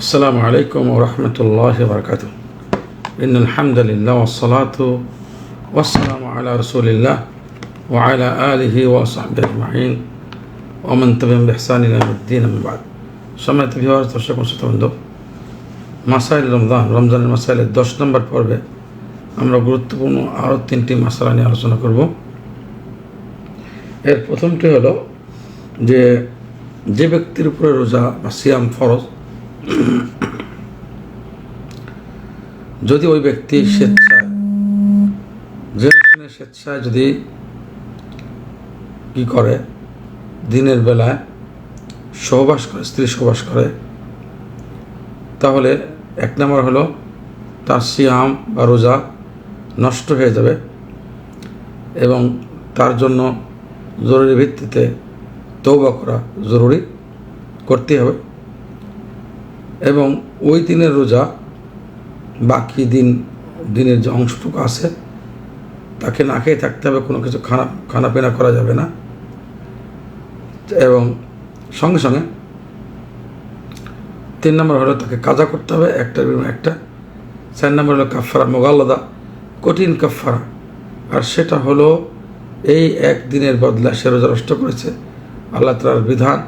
السلام عليكم ورحمة الله وبركاته إن الحمد لله والصلاة والسلام على رسول الله وعلى آله وصحبه أجمعين ومن تبعهم بإحسان إلى يوم الدين من بعد সম্মানিত ভিওয়ার্স দর্শক শ্রোতবৃন্দ মাসাইল রমজান রমজানের মাসাইলের দশ নম্বর পর্বে আমরা গুরুত্বপূর্ণ আরও তিনটি মাসালা নিয়ে আলোচনা করব এর প্রথমটি হলো যে যে ব্যক্তির উপরে রোজা বা সিয়াম ফরজ যদি ওই ব্যক্তি স্বেচ্ছায় জেনে শুনে স্বেচ্ছায় যদি কি করে, দিনের বেলায় সহবাস করে, স্ত্রী সহবাস করে, তাহলে এক নম্বর হলো তার সিয়াম বা রোজা নষ্ট হয়ে যাবে এবং তার জন্য জরুরি ভিত্তিতে তৌবা করা জরুরি করতে হবে। এবং ওই দিনের রোজা বাকি দিন, দিনের যে অংশটুকু আছে, তাকে না খেয়ে থাকতে হবে, কোনো কিছু খানা, খানাপিনা করা যাবে না। এবং সঙ্গে সঙ্গে তিন নম্বর হলো তাকে কাজা করতে হবে একটার বিনিময়ে একটা। চার নম্বর হলো কাফারা মোগাল্লাদা, কঠিন কাফারা আর সেটা হলো এই এক দিনের বদলা সে রোজা নষ্ট করেছে, আল্লাহ তালার বিধান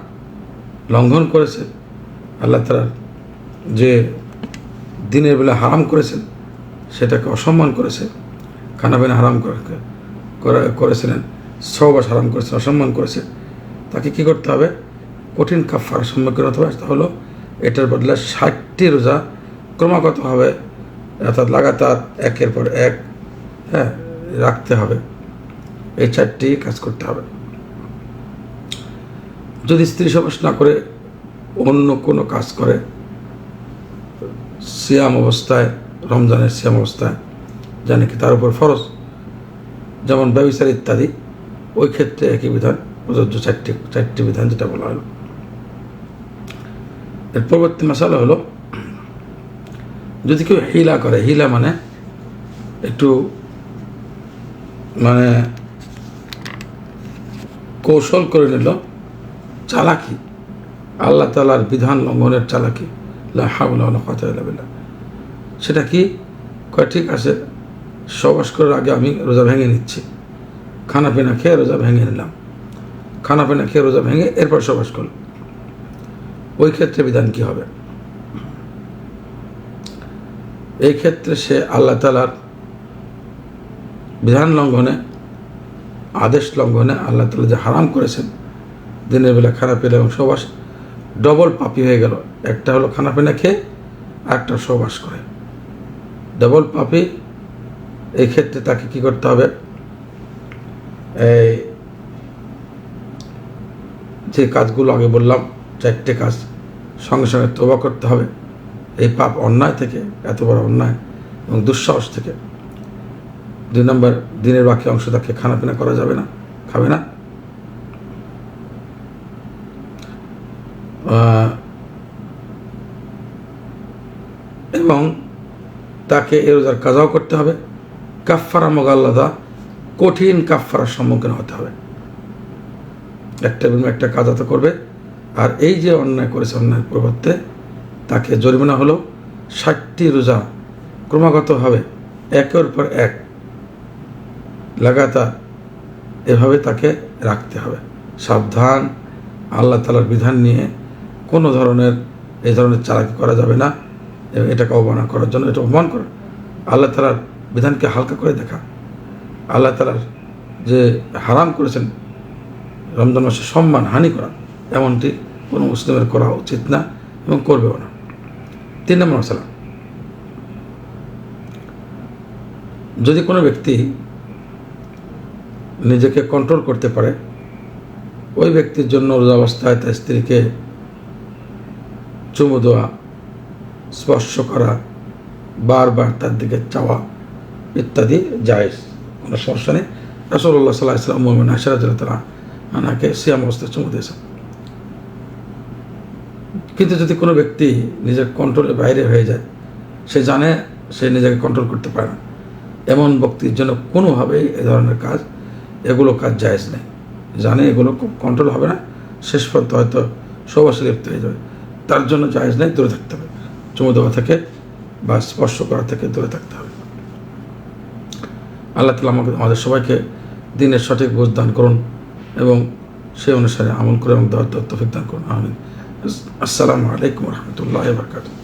লঙ্ঘন করেছে, আল্লাহ তালার যে দিনের বেলা হারাম করেছেন, সেটাকে অসম্মান করেছে খানাপিনা হারাম করে- করে- করেছিলেন সহবাস হারাম করেছেন, অসম্মান করেছে, তাকে কি করতে হবে? কঠিন কাফার সম্মুখীন হতে হবে, তা হলো এটার বদলে ষাটটি রোজা ক্রমাগতভাবে অর্থাৎ লাগাতার একের পর এক হ্যাঁ রাখতে হবে। এই চারটি কাজ করতে হবে। যদি স্ত্রী সবাস না করে অন্য কোনো কাজ করে সিয়াম অবস্থায়, রমজানের সিয়াম অবস্থায়, জানে কি তার উপর ফরজ? যেমন ব্যবসার ইত্যাদি, ওই ক্ষেত্রে একই বিধান, প্রযোজ্য চারটি চারটি বিধান যেটা বলা হলো। এর পরবর্তী মশালা হলো, যদি কেউ হিলা করে, হিলা মানে একটু মানে কৌশল করে নিল, চালাকি, আল্লাহ তালার বিধান লঙ্ঘনের চালাকি। সেটা কি? কয়, ঠিক আছে, সবাস করার আগে আমি রোজা ভেঙে নিচ্ছি। খানা পিনা খেয়ে রোজা ভেঙে নিলাম। খানা পিনা খেয়ে রোজা ভেঙে এরপর সবাস করল। ওই ক্ষেত্রে বিধান কি হবে? এই ক্ষেত্রে সে আল্লাহ তালার বিধান লঙ্ঘনে, আদেশ লঙ্ঘনে আল্লাহ তালা যে হারাম করেছেন, দিনের বেলা খারাপ পেলে এবং সবাস ডবল পাপি হয়ে গেল। একটা হলো খানা পিনা খেয়ে আর একটা সবাস করে। ডবল পাপি, এই ক্ষেত্রে তাকে কি করতে হবে? এই যে কাজগুলো আগে বললাম, চারটে কাজ সঙ্গে সঙ্গে তোবা করতে হবে। এই পাপ অন্যায় থেকে, এত বড় অন্যায় এবং দুঃসাহস থেকে। দুই নম্বর, দিনের বাকি অংশ তাকে খানাপিনা করা যাবে না, খাবে না। এবং তাকে এ রোজার কাজাও করতে হবে। কাফারা মোগাল্লাদা, কঠিন কাফারার সম্মুখীন হতে হবে। একটা বিনিময়ে একটা কাজা তো করবে। আর এই যে অন্যায় করেছে অন্যায়ের পরিবর্তে, তাকে জরিমানা হলো ষাটটি রোজা ক্রমাগতভাবে একের পর এক লাগাতার এভাবে তাকে রাখতে হবে। সাবধান, আল্লাহ তালার বিধান নিয়ে কোনো ধরনের এই ধরনের চালাকি করা যাবে না। এটাকে অবমাননা করার জন্য, এটা অপমান করা। আল্লাহ তালার বিধানকে হালকা করে দেখা। আল্লাহ তালার যে হারাম করেছেন রমজান মাসে সম্মান, হানি করা, এমনটি কোনো মুসলিমের করা উচিত না এবং করবেও না। তিন নম্বর মশলা। যদি কোনো ব্যক্তি নিজেকে কন্ট্রোল করতে পারে, ওই ব্যক্তির জন্য রোজা অবস্থায় তার স্ত্রীকে চুমু দেওয়া, স্পর্শ করা, বারবার তার দিকে চাওয়া ইত্যাদি জায়েজ। কোনো সমস্যা নেই। রসল্লাহ সাল্লাহ ইসলাম মোহাম্মদ আশরাজ তালা আনাকে সিয়াম অবস্থায় চুমু দিয়েছেন। কিন্তু যদি কোনো ব্যক্তি নিজের কন্ট্রোলের বাইরে হয়ে যায়, সে জানে সে নিজেকে কন্ট্রোল করতে পারে না। এমন ব্যক্তির জন্য কোনোভাবেই এ ধরনের কাজ, এগুলো কাজ জায়েজ নেই। জানে এগুলো কন্ট্রোল হবে না। শেষ পর্যন্ত হয়তো সবাসে লিপ্ত হয়ে যাবে। তার জন্য জায়জ নেই, দূরে থাকতে হবে। চুমু দেওয়া থেকে বা স্পর্শ করা থেকে দূরে থাকতে হবে। আল্লাহ তালা আমাকে আমাদের সবাইকে দিনের সঠিক বোঝ দান করুন এবং সেই অনুসারে আমল করে এবং দেওয়ার তৌফিক দান করুন। আমিন। আসসালামু আলাইকুম রহমতুল্লাহ বরকাতুহ।